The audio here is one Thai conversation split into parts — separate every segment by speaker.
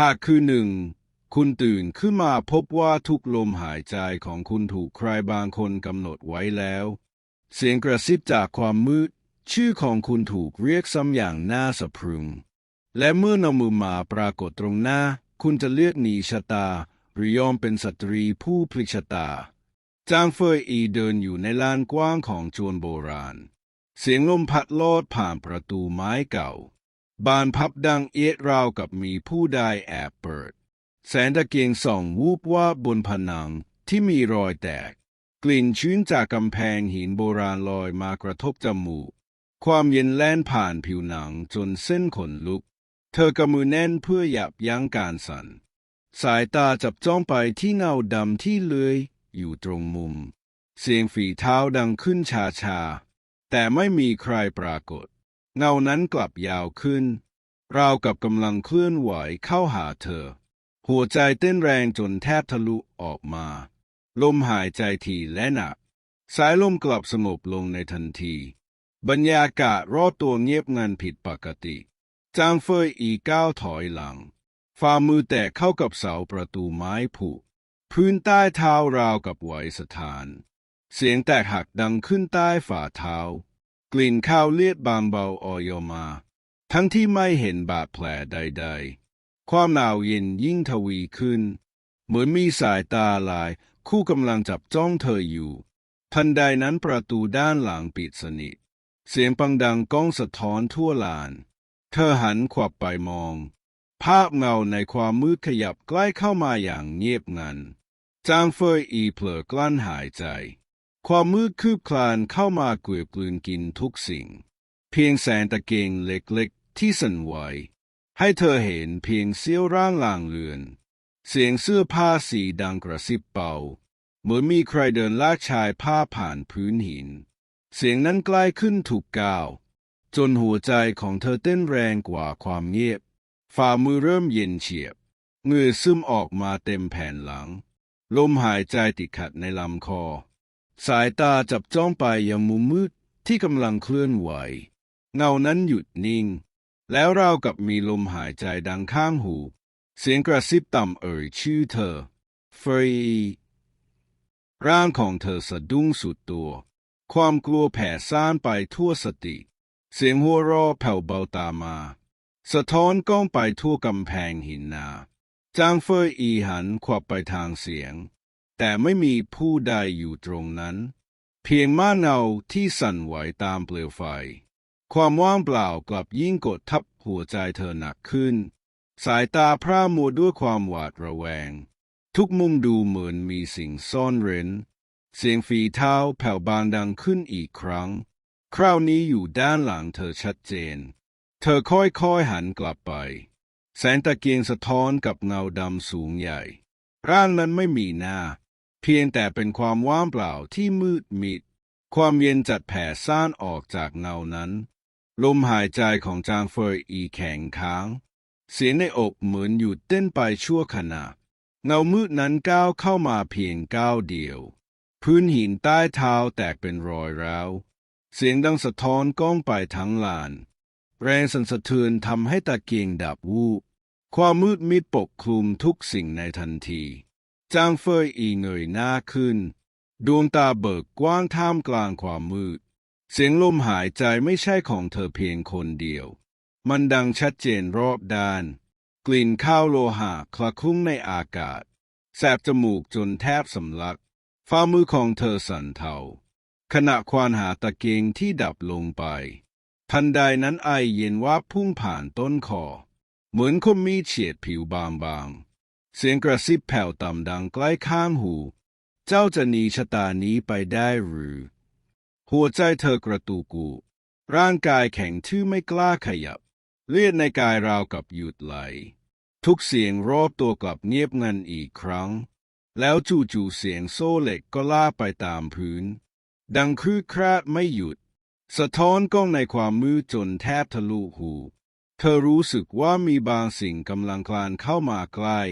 Speaker 1: หากคือหนึ่งคุณตื่นขึ้นมาพบว่าทุกลมหายใจของคุณถูกใครบางคนกำหนดไว้แล้ว เสียงกระซิบจากความมืด ชื่อของคุณถูกเรียกซ้ำอย่างน่าสะพรึง และเมื่อนำมือมาปรากฏตรงหน้า คุณจะเลือกหนีชะตา หรือยอมเป็นสตรีผู้พลิกชะตา จางเฟยอีเดินอยู่ในลานกว้างของจวนโบราณ เสียงลมพัดลอดผ่านประตูไม้เก่า บานพับดังเอียดราวกับมีผู้ใดแอบเปิด แสงตะเกียงส่องวูบว่าบบนผนังที่มีรอยแตก กลิ่นชื้นจากกำแพงหินโบราณลอยมากระทบจมูก ความเย็นแล่นผ่านผิวหนังจนเส้นขนลุก เธอกำมือแน่นเพื่อหยับยั้งการสั่น สายตาจับจ้องไปที่เงาดำที่เลื้อยอยู่ตรงมุม เสียงฝีเท้าดังขึ้นชาชาๆแต่ไม่มีใครปรากฏ เงานั้นกลับยาวขึ้น ราวกับกำลังเคลื่อนไหวเข้าหาเธอ หัวใจเต้นแรงจนแทบทะลุออกมา ลมหายใจถี่และหนัก สายลมกลับสงบลงในทันที บรรยากาศรอบตัวเงียบงันผิดปกติ จางเฟยอีก้าวถอยหลัง ฝ่ามือแตะเข้ากับเสาประตูไม้ผุ พื้นใต้เท้าราวกับไหวสถาน เสียงแตกหักดังขึ้นใต้ฝ่าเท้า ลิ่นข้าวเลือดบางเบาออยมา ทั้งที่ไม่เห็นบาดแผลใด ๆ ความหนาวเย็นยิ่งทวีขึ้น เหมือนมีสายตาลาย คู่กำลังจับจ้องเธออยู่ ทันใดนั้นประตูด้านหลังปิดสนิท เสียงปังดังก้องสะท้อนทั่วลาน เธอหันขวับไปมอง ภาพเงาในความมืดขยับใกล้เข้ามาอย่างเงียบงันจางเฟยอีเผลอกลั้นหายใจ ความมืดคืบคลานเข้ามาเกลือกลืนกินทุกสิ่ง เพียงแสงตะเกียงเล็กๆ ที่สั่นไหวให้เธอเห็นเพียงเสี้ยวร่างลางเลือน เสียงเสื้อผ้าสีดังกระซิบเบาเหมือนมีใครเดินลากชายผ้าผ่านพื้นหิน เสียงนั้นใกล้ขึ้นถูกก้าว จนหัวใจของเธอเต้นแรงกว่าความเงียบ ฝ่ามือเริ่มเย็นเฉียบเหงื่อซึมออกมาเต็มแผ่นหลัง ลมหายใจติดขัดในลำคอ สายตาจับจ้องไปยังมุมมืดที่กำลังเคลื่อนไหว เงานั้นหยุดนิ่ง แล้วราวกับมีลมหายใจดังข้างหู เสียงกระซิบต่ำเอ่ยชื่อเธอเฟรยร่างของเธอสะดุ้งสุดตัว ความกลัวแผ่ซ่านไปทั่วสติ เสียงหัวเราะแผ่วเบาตามมา สะท้อนก้องไปทั่วกำแพงหินนา จางเฟยอีหันขวับไปทางเสียง แต่ไม่มีผู้ใดอยู่ตรงนั้น เพียงม่านเงาที่สั่นไหวตามเปลวไฟ ความว่างเปล่ากลับยิ่งกดทับหัวใจเธอหนักขึ้น สายตาพร่ามัวด้วยความหวาดระแวง ทุกมุมดูเหมือนมีสิ่งซ่อนเร้น เสียงฝีเท้าแผ่วบางดังขึ้นอีกครั้ง คราวนี้อยู่ด้านหลังเธอชัดเจน เธอค่อยๆหันกลับไป แสงตะเกียงสะท้อนกับเงาดำสูงใหญ่ ร่างนั้นไม่มีหน้า เพียงแต่เป็นความว่างเปล่าที่มืดมิด ความเย็นจัดแผ่ซ่านออกจากเงานั้น ลมหายใจของจางเฟยอีแข็งค้าง เสียงในอกเหมือนหยุดเต้นไปชั่วขณะ เงามืดนั้นก้าวเข้ามาเพียงก้าวเดียว พื้นหินใต้เท้าแตกเป็นรอยร้าว เสียงดังสะท้อนก้องไปทั้งลาน แรงสั่นสะเทือนทำให้ตะเกียงดับวูบความมืดมิดปกคลุมทุกสิ่งในทันที จางเฟยอีเงยหน้าขึ้น ดวงตาเบิกกว้างท่ามกลางความมืด เสียงลมหายใจไม่ใช่ของเธอเพียงคนเดียว มันดังชัดเจนรอบด้าน กลิ่นข้าวโลหะคละคลุ้งในอากาศ แสบจมูกจนแทบสำลัก ฝ่ามือของเธอสั่นเทาขณะควานหาตะเกียงที่ดับลงไป ทันใดนั้นไอเย็นว่าบพุ่งผ่านต้นคอ เหมือนคมมีเฉียดผิวบางๆ เสียงกระซิบแผ่วต่ำดังใกล้ข้างหู เจ้าจะหนีชะตานี้ไปได้หรือ หัวใจเธอกระตูกู ร่างกายแข็งทื่อไม่กล้าขยับ เลือดในกายราวกับหยุดไหล ทุกเสียงรอบตัวกลับเงียบงันอีกครั้ง แล้วจู่ๆเสียงโซ่เหล็กก็ล่าไปตามพื้น ดังครืดคราดไม่หยุด สะท้อนกล้องในความมืดจนแทบทะลุหู เธอรู้สึกว่ามีบางสิ่งกำลังคลานเข้ามาใกล้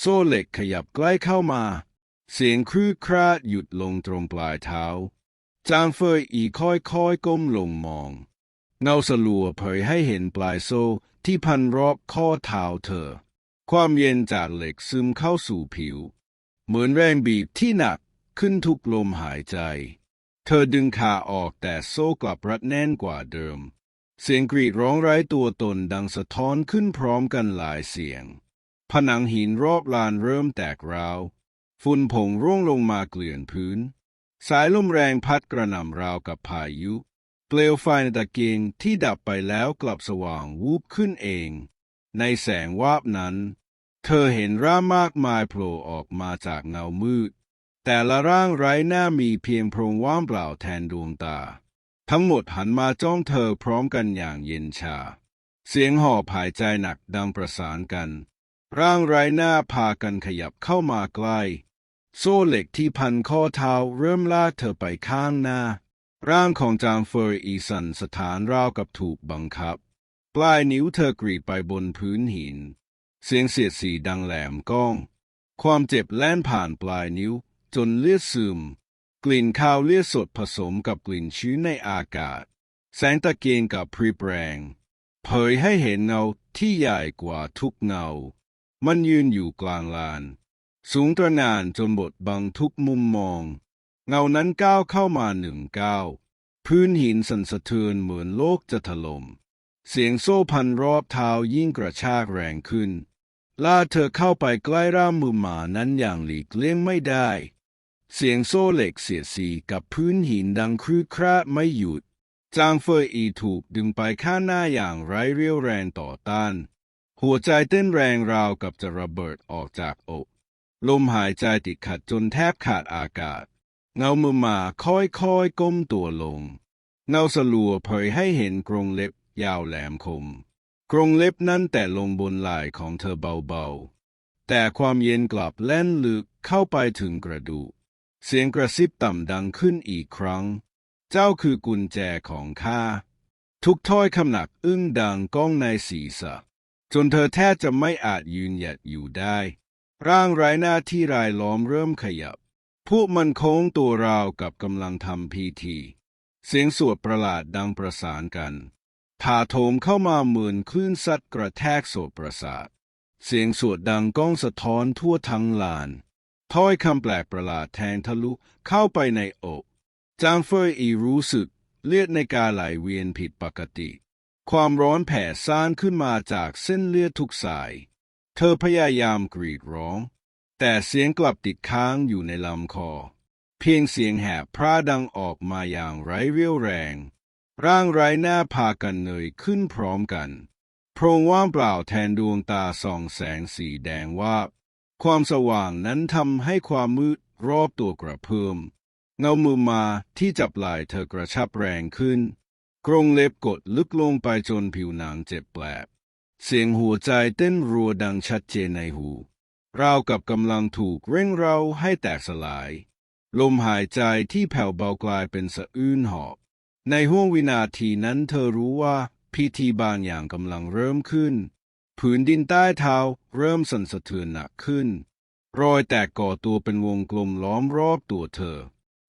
Speaker 1: โซ่เหล็กขยับใกล้เข้ามา เสียงครืดคราดหยุดลงตรงปลายเท้า จางเฟยอีค่อยๆก้มลงมอง เงาสลัวเผยให้เห็นปลายโซ่ที่พันรอบข้อเท้าเธอ ความเย็นจากเหล็กซึมเข้าสู่ผิว เหมือนแรงบีบที่หนักขึ้นทุกลมหายใจ เธอดึงขาออกแต่โซ่กลับรัดแน่นกว่าเดิม เสียงกรีดร้องไร้ตัวตนดังสะท้อนขึ้นพร้อมกันหลายเสียง ผนังหินรอบลานเริ่มแตกราว ฝุ่นผงร่วงลงมาเกลื่อนพื้น สายลมแรงพัดกระหน่ำราวกับพายุ เปลวไฟในตะเกียงที่ดับไปแล้วกลับสว่างวูบขึ้นเอง ในแสงวาบนั้น เธอเห็นร่างมากมายโผล่ออกมาจากเงามืด แต่ละร่างไร้หน้ามีเพียงโพรงว่างเปล่าแทนดวงตา ทั้งหมดหันมาจ้องเธอพร้อมกันอย่างเย็นชา เสียงหอบหายใจหนักดังประสานกัน ร่างไร้หน้าพากันขยับเข้ามาใกล้ โซ่เหล็กที่พันข้อเท้าเริ่มลากเธอไปข้างหน้า ร่างของจางเฟอร์อีสันสถานราวกับถูกบังคับ ปลายนิ้วเธอกรีดไปบนพื้นหิน เสียงเสียดสีดังแหลมก้อง ความเจ็บแล่นผ่านปลายนิ้ว จนเลือดซึม กลิ่นคาวเลือดสดผสมกับกลิ่นชื้นในอากาศ แสงตะเกียงกับพริบแรง เผยให้เห็นเงาที่ใหญ่กว่าทุกเงา มันยืนอยู่กลางลาน สูงตระหนานจนบดบังทุกมุมมอง เงานั้นก้าวเข้ามาหนึ่งก้าว พื้นหินสั่นสะเทือนเหมือนโลกจะถล่ม เสียงโซ่พันรอบเท้ายิ่งกระชากแรงขึ้นลาเธอเข้าไปใกล้ร่างมือหมานั้นอย่างหลีกเลี่ยงไม่ได้ เสียงโซ่เหล็กเสียดสีกับพื้นหินดังครื้คราดไม่หยุด จางเฟยอีถูกดึงไปข้างหน้าอย่างไร้เรี่ยวแรงต่อต้าน หัวใจเต้นแรงราวกับจะระเบิดออกจากอก ลมหายใจติดขัดจนแทบขาดอากาศ เงามือหมาค่อยๆก้มตัวลง เงาสลัวเผยให้เห็นกรงเล็บยาวแหลมคม กรงเล็บนั้นแต่ลงบนไหล่ของเธอเบาๆ แต่ความเย็นกลับแล่นลึกเข้าไปถึงกระดูก เสียงกระซิบต่ำดังขึ้นอีกครั้ง เจ้าคือกุญแจของข้า ทุกถ้อยคำหนักอึ้งดังก้องในศีรษะ จนเธอแทบจะไม่อาจยืนหยัดอยู่ได้ ร่างไร้หน้าที่รายล้อมเริ่มขยับ พวกมันโค้งตัวราวกับกำลังทำพิธี เสียงสวดประหลาดดังประสานกันถาโถมเข้ามาเหมือนคลื่นซัดกระแทกโสตประสาท เสียงสวดดังก้องสะท้อนทั่วทั้งลาน ถ้อยคำแปลกประหลาดแทงทะลุเข้าไปในอก จางเฟยอีรู้สึกเลือดในกาไหลเวียนผิดปกติ ความร้อนแผ่ซ่านขึ้นมาจากเส้นเลือดทุกสาย เธอพยายามกรีดร้อง แต่เสียงกลับติดค้างอยู่ในลำคอ เพียงเสียงแหบพร่าดังออกมาอย่างไร้เรี่ยวแรง ร่างไร้หน้าพากันเนยขึ้นพร้อมกัน โพรงว่างเปล่าแทนดวงตาส่องแสงสีแดงวาบความสว่างนั้นทำให้ความมืดรอบตัวกระเพิ่มเงามือมาที่จับไหล่เธอกระชับแรงขึ้น กรงเล็บกดลึกลงไปจนผิวหนังเจ็บแปลบ เสียงหัวใจเต้นรัวดังชัดเจนในหู ราวกับกำลังถูกเร่งเราให้แตกสลาย ลมหายใจที่แผ่วเบากลายเป็นสะอื้นหอบ ในห้วงวินาทีนั้นเธอรู้ว่าพิธีบางอย่างกำลังเริ่มขึ้น ผืนดินใต้เท้าเริ่มสั่นสะเทือนหนักขึ้น รอยแตกก่อตัวเป็นวงกลมล้อมรอบตัวเธอ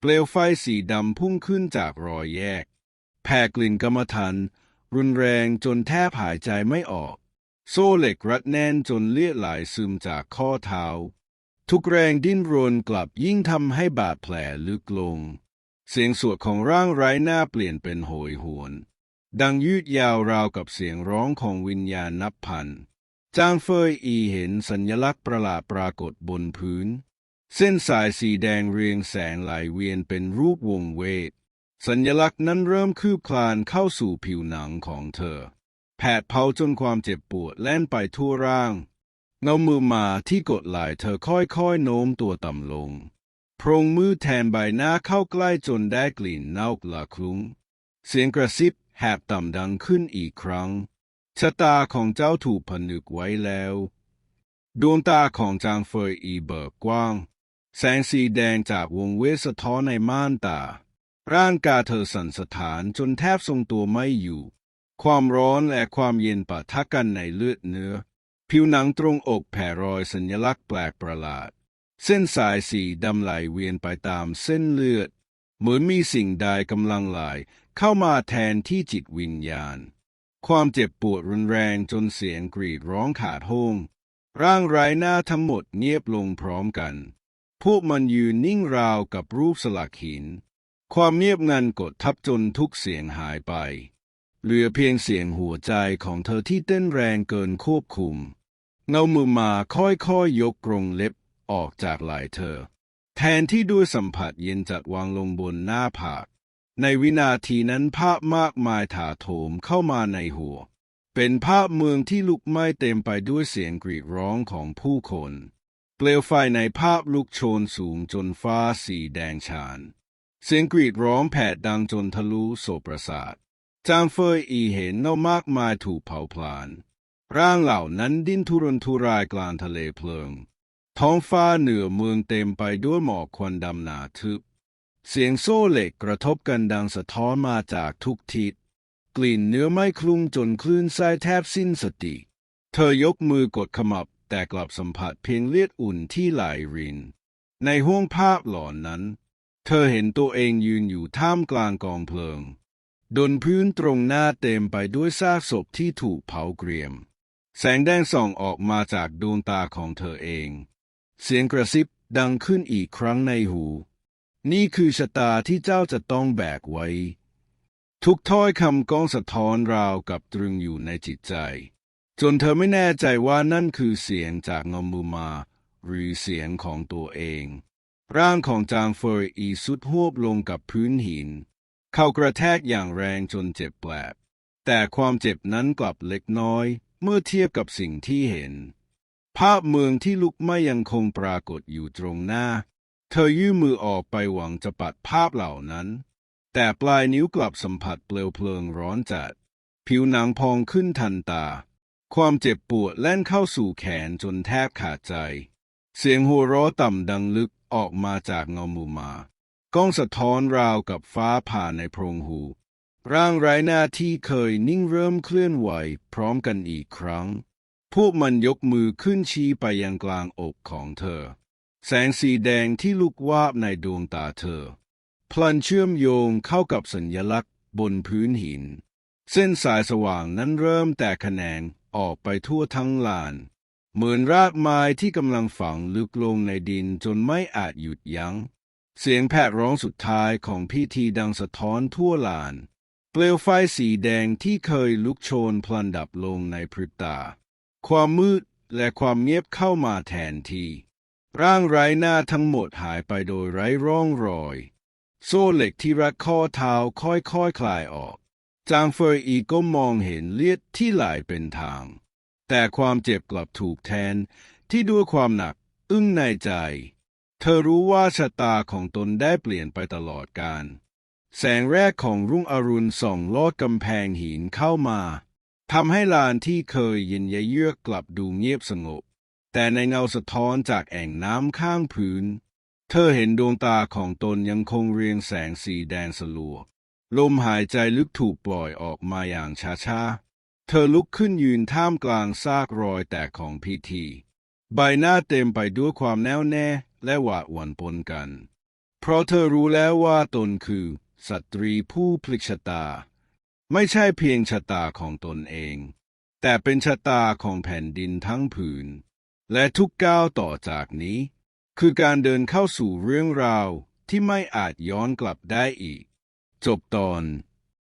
Speaker 1: เปลวไฟสีดำพุ่งขึ้นจากรอยแยก แผ่กลิ่นกรรมฐานรุนแรงจนแทบหายใจไม่ออก โซ่เหล็กรัดแน่นจนเลือดไหลซึมจากข้อเท้า ทุกแรงดิ้นรนกลับยิ่งทำให้บาดแผลลึกลง เสียงสวดของร่างไร้หน้าเปลี่ยนเป็นโหยหวน ดังยืดยาวราวกับเสียงร้องของวิญญาณนับพันจางเฟยอีเห็นสัญลักษณ์ประหลาดปรากฏบนพื้น เส้นสายสีแดงเรียงแสงไหลเวียนเป็นรูปวงเวท สัญลักษณ์นั้นเริ่มคืบคลานเข้าสู่ผิวหนังของเธอ แผดเผาจนความเจ็บปวดแล่นไปทั่วร่าง เงามือมาที่กดไหล่เธอค่อยๆโน้มตัวต่ำลง โพรงมือแทนใบหน้าเข้าใกล้จนได้กลิ่นเน่าละคลุ้ง เสียงกระซิบแหบต่ำดังขึ้นอีกครั้ง ชะตาของเจ้าถูกผนึกไว้แล้ว ดวงตาของจางเฟยอีเบิกกว้าง แสงสีแดงจากวงเวสะท้อนในม่านตา ร่างกายเธอสั่นสะท้านจนแทบทรงตัวไม่อยู่ ความร้อนและความเย็นปะทะกันในเลือดเนื้อ ผิวหนังตรงอกแผ่รอยสัญลักษณ์แปลกประหลาด เส้นสายสีดำไหลเวียนไปตามเส้นเลือด เหมือนมีสิ่งใดกำลังไหลเข้ามาแทนที่จิตวิญญาณ ความเจ็บปวดรุนแรงจนเสียงกรีดร้องขาดโห้งร่างไร้หน้าทั้งหมดเงียบลงพร้อมกัน พวกมันยืนนิ่งราวกับรูปสลักหิน ความเงียบงันกดทับจนทุกเสียงหายไป เหลือเพียงเสียงหัวใจของเธอที่เต้นแรงเกินควบคุม เงามือมาค่อยๆยยกกรงเล็บออกจากไหล่เธอ แทนที่ด้วยสัมผัสเย็นจัดวางลงบนหน้าผาก ในวินาทีนั้นภาพมากมายถาโถมเข้ามาในหัว เป็นภาพเมืองที่ลุกไหม้เต็มไปด้วยเสียงกรีดร้องของผู้คน เปลวไฟในภาพลุกโชนสูงจนฟ้าสีแดงฉาน เสียงกรีดร้องแผดดังจนทะลุโสประสาทจางเฟยอีเห็นเงามากมายถูกเผาพลาน ร่างเหล่านั้นดิ้นทุรนทุรายกลางทะเลเพลิง ท้องฟ้าเหนือเมืองเต็มไปด้วยหมอกควันดำหนาทึบ เสียงโซ่เหล็กกระทบกันดังสะท้อนมาจากทุกทิศ กลิ่นเนื้อไม่คลุ้งจนคลื่นไส้แทบสิ้นสติ เธอยกมือกดขมับแต่กลับสัมผัสเพียงเลือดอุ่นที่ไหลริน ในห้วงภาพหลอนนั้น เธอเห็นตัวเองยืนอยู่ท่ามกลางกองเพลิง ดนพื้นตรงหน้าเต็มไปด้วยซากศพที่ถูกเผาเกรียม แสงแดงส่องออกมาจากดวงตาของเธอเอง เสียงกระซิบดังขึ้นอีกครั้งในหู นี่คือชะตาที่เจ้าจะต้องแบกไว้ ทุกถ้อยคำก้องสะท้อนราวกับตรึงอยู่ในจิตใจ จนเธอไม่แน่ใจว่านั่นคือเสียงจากเงามือมา หรือเสียงของตัวเอง ร่างของจางเฟยอีสุดหวบลงกับพื้นหิน เขากระแทกอย่างแรงจนเจ็บแปลบ แต่ความเจ็บนั้นกลับเล็กน้อย เมื่อเทียบกับสิ่งที่เห็น ภาพเมืองที่ลุกไหม้ยังคงปรากฏอยู่ตรงหน้า เธอยื่นมือออกไปหวังจะปัดภาพเหล่านั้น แต่ปลายนิ้วกลับสัมผัสเปลวเพลิงร้อนจัด ผิวหนังพองขึ้นทันตา ความเจ็บปวดแล่นเข้าสู่แขนจนแทบขาดใจ เสียงหัวเราะต่ำดังลึก ออกมาจากเงามุมมากล้องสะท้อนราวกับฟ้าผ่าในโพรงหู ร่างไร้หน้าที่เคยนิ่งเริ่มเคลื่อนไหวพร้อมกันอีกครั้ง พวกมันยกมือขึ้นชี้ไปยังกลางอกของเธอ แสงสีแดงที่ลุกวาบในดวงตาเธอ พลันเชื่อมโยงเข้ากับสัญลักษณ์บนพื้นหิน เส้นสายสว่างนั้นเริ่มแตกแขนงออกไปทั่วทั้งลาน เหมือนรากไม้ที่กำลังฝังลึกลงในดินจนไม่อาจหยุดยัง้ง เสียงแผดร้องสุดท้ายของพิธีดังสะท้อนทั่วลาน เปลวไฟสีแดงที่เคยลุกโชนพลันดับลงในพริบตา ความมืดและความเงียบเข้ามาแทนที่ ร่างไร้หน้าทั้งหมดหายไปโดยไร้ร่องรอย โซ่เหล็กที่รัดข้อเท้าค่อยๆคคลายออก จางเฟยอีก็มองเห็นเลือดที่ไหลเป็นทาง แต่ความเจ็บกลับถูกแทนที่ด้วยความหนักอึ้งในใจ เธอรู้ว่าชะตาของตนได้เปลี่ยนไปตลอดกาลแสงแรกของรุ่งอรุณส่องลอดกำแพงหินเข้ามาทำให้ลานที่เคยเย็นเยือกกลับดูเงียบสงบ แต่ในเงาสะท้อนจากแอ่งน้ำข้างพื้น เธอเห็นดวงตาของตนยังคงเรียงแสงสีแดงสลัวลมหายใจลึกถูกปล่อยออกมาอย่างช้าๆ เธอลุกขึ้นยืนท่ามกลางซากรอยแตกของพิธี ใบหน้าเต็มไปด้วยความแน่วแน่และหวาดหวั่นปนกัน เพราะเธอรู้แล้วว่าตนคือสตรีผู้พลิกชะตา ไม่ใช่เพียงชะตาของตนเอง แต่เป็นชะตาของแผ่นดินทั้งผืน และทุกก้าวต่อจากนี้ คือการเดินเข้าสู่เรื่องราวที่ไม่อาจย้อนกลับได้อีก จบตอน